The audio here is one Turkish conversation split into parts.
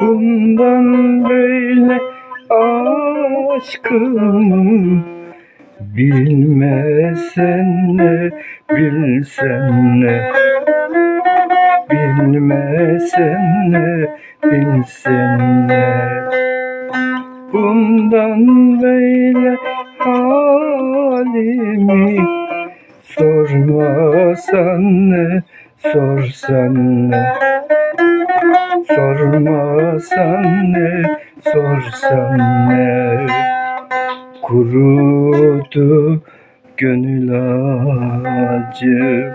Bundan böyle aşkımı Bilmesen ne, bilsen ne? Bilmesen ne, bilsen ne? Bundan böyle halimi Sormasan ne, sorsan ne? Sormasan ne, sorsan ne. Kurudu gönül acı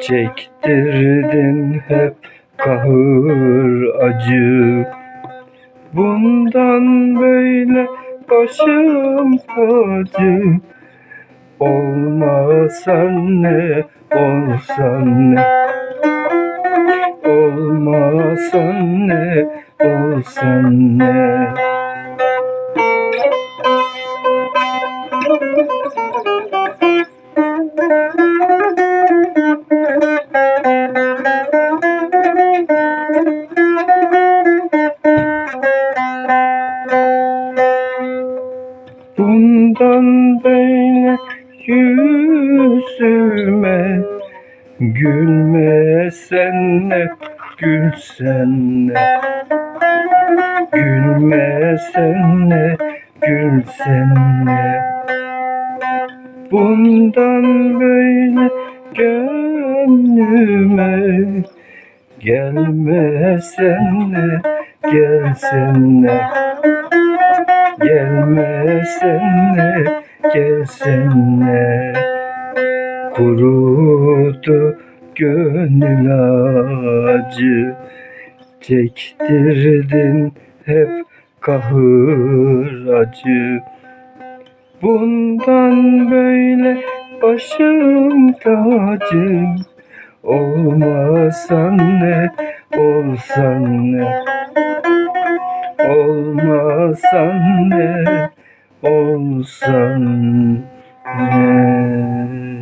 Çektirdin hep kahır acı. Bundan böyle başım tacı. Olmasan ne, olsan ne Olmasan ne, olsan ne. Bundan böyle yüzüme Gülmesen ne, gülsen ne Gülmesen ne, gülsen ne Bundan böyle gönlüme Gelmesen ne, gelsen ne Gelmesen ne, gelsen ne Kurudu gönül acı. Çektirdin hep kahır acı. Bundan böyle başım tacı Olmasan ne, olsan ne? Olmasan ne, olsan ne